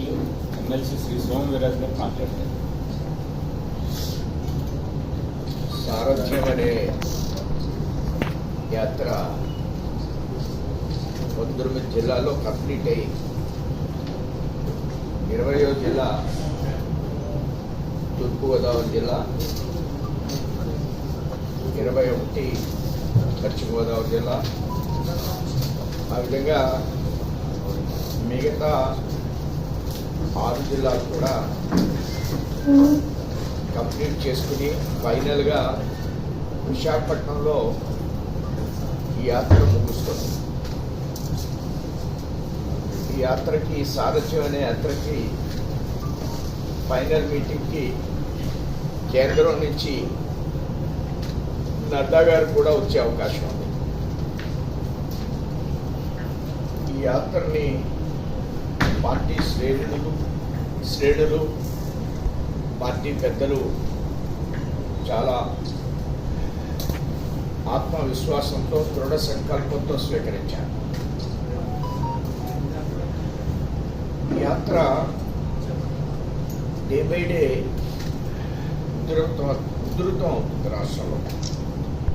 సభ్యులు ఎమ్మెల్సీ శ్రీ సోమ వీరాజ్ గారు మాట్లాడతారు సారథ్యపడే యాత్ర పంతొమ్మిది జిల్లాలో కంప్లీట్ అయ్యి ఇరవయో జిల్లా తూర్పుగోదావరి జిల్లా ఇరవై ఒకటి పశ్చిమ గోదావరి జిల్లా. ఆ విధంగా మిగతా ఆరు జిల్లాలు కూడా కంప్లీట్ చేసుకుని ఫైనల్గా విశాఖపట్నంలో ఈ యాత్ర ముగుస్తుంది. ఈ యాత్రకి సారథ్యం అనే యాత్రకి ఫైనల్ మీటింగ్కి కేంద్రం నుంచి నడ్డా గారు కూడా వచ్చే అవకాశం ఉంది. ఈ యాత్రని పార్టీ శ్రేణులు శ్రేణులు పార్టీ పెద్దలు చాలా ఆత్మవిశ్వాసంతో దృఢ సంకల్పంతో స్వీకరించారు. యాత్ర డే బై డే ఉధృతం ఉధృతం అవుతుంది రాష్ట్రంలో.